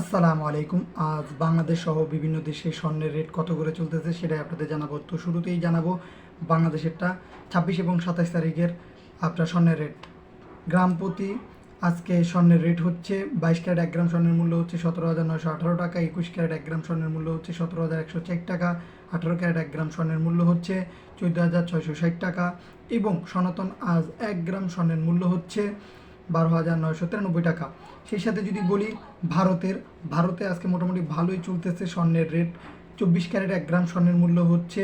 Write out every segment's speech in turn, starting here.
আসসালামু আলাইকুম। আজ বাংলাদেশ সহ বিভিন্ন দেশে স্বর্ণের রেট কত করে চলতেছে সেটাই আপনাদের জানাব। তো শুরুতেই জানাব, বাংলাদেশেরটা ছাব্বিশ এবং সাতাশ তারিখের আপনার স্বর্ণের রেট। গ্রাম প্রতি আজকে স্বর্ণের রেট হচ্ছে বাইশ ক্যারেট এক গ্রাম, স্বর্ণের মূল্য হচ্ছে সতেরো হাজার নয়শো আঠারো টাকা। একুশ ক্যারেট এক গ্রাম, স্বর্ণের মূল্য হচ্ছে সতেরো হাজার একশো চার টাকা। আঠারো ক্যারেট এক গ্রাম, স্বর্ণের মূল্য হচ্ছে চোদ্দ হাজার ছয়শো ষাট টাকা। এবং সনাতন আজ এক গ্রাম, স্বর্ণের মূল্য হচ্ছে বারো হাজার নয়শো তিরানব্বই টাকা। সেই সাথে যদি বলি ভারতের, ভারতে আজকে মোটামুটি ভালোই চলতেছে স্বর্ণের রেট। চব্বিশ ক্যারেট এক গ্রাম স্বর্ণের মূল্য হচ্ছে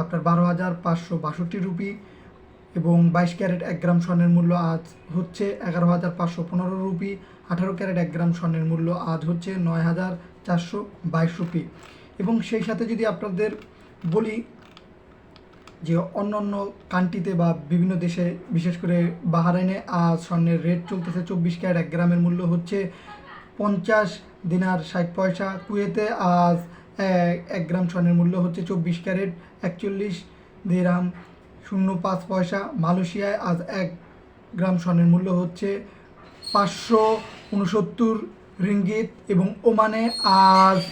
আপনার বারো হাজার পাঁচশো বাষট্টি রুপি এবং বাইশ ক্যারেট এক গ্রাম স্বর্ণের মূল্য আজ হচ্ছে এগারো হাজার পাঁচশো পনেরো রুপি। আঠারো ক্যারেট এক গ্রাম স্বর্ণের মূল্য আজ হচ্ছে নয় হাজার চারশো বাইশ রুপি। এবং সেই সাথে যদি আপনাদের বলি যে অন্য অন্য কান্ট্রিতে বা বিভিন্ন দেশে, বিশেষ করে বাহারাইনে, আজ স্বর্ণের রেট চলতেছে চব্বিশ ক্যারেট। এক গ্রামের মূল্য হচ্ছে পঞ্চাশ দিনার ষাট পয়সা। কুয়েতে আজ এক- গ্রাম স্বর্ণের মূল্য হচ্ছে চব্বিশ ক্যারেট, একচল্লিশ দিরাম শূন্য পাঁচ পয়সা। মালয়েশিয়ায় আজ এক গ্রাম স্বর্ণের মূল্য হচ্ছে পাঁচশো উনসত্তর রিঙ্গিত এবং ওমানে আজ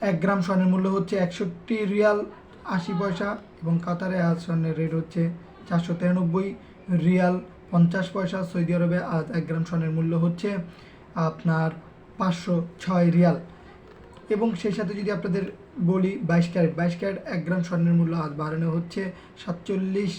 এক গ্রাম স্বর্ণের মূল্য হচ্ছে একষট্টি রিয়াল আশি পয়সা এবং কাতারে আজ স্বর্ণের রেট হচ্ছে চারশো তিরানব্বই রিয়াল পঞ্চাশ পয়সা, সৌদি আরবে আজ এক গ্রাম স্বর্ণের মূল্য হচ্ছে আপনার পাঁচশো ছয় রিয়াল। এবং সেই সাথে যদি আপনাদের বলি বাইশ ক্যারেট বাইশ ক্যারেট এক গ্রাম স্বর্ণের মূল্য আজ বাড়ানো হচ্ছে সাতচল্লিশ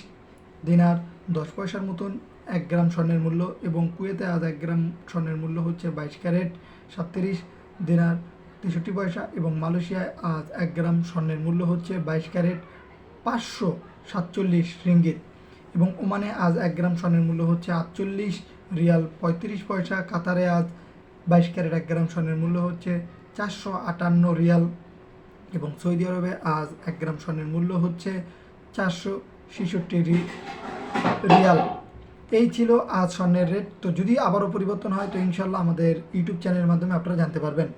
দিনার দশ পয়সার মতন এক গ্রাম স্বর্ণের মূল্য এবং কুয়েতে আজ এক গ্রাম স্বর্ণের মূল্য হচ্ছে বাইশ ক্যারেট সাতত্রিশ দিনার তেষট্টি পয়সা এবং মালয়েশিয়ায় আজ এক গ্রাম স্বর্ণের মূল্য হচ্ছে বাইশ ক্যারেট পাঁচশো সাতচল্লিশ রিঙ্গিত এবং ওমানে আজ এক গ্রাম স্বর্ণের মূল্য হচ্ছে আটচল্লিশ রিয়াল পঁয়ত্রিশ পয়সা। কাতারে আজ বাইশ ক্যারেট এক গ্রাম স্বর্ণের মূল্য হচ্ছে চারশো আটান্ন রিয়াল এবং সৌদি আরবে আজ এক গ্রাম স্বর্ণের মূল্য হচ্ছে চারশো ছেষট্টি রিয়াল। এই ছিল আজ স্বর্ণের রেট। তো যদি আবারও পরিবর্তন হয়, তো ইনশাল্লাহ আমাদের ইউটিউব চ্যানেলের মাধ্যমে আপনারা জানতে পারবেন।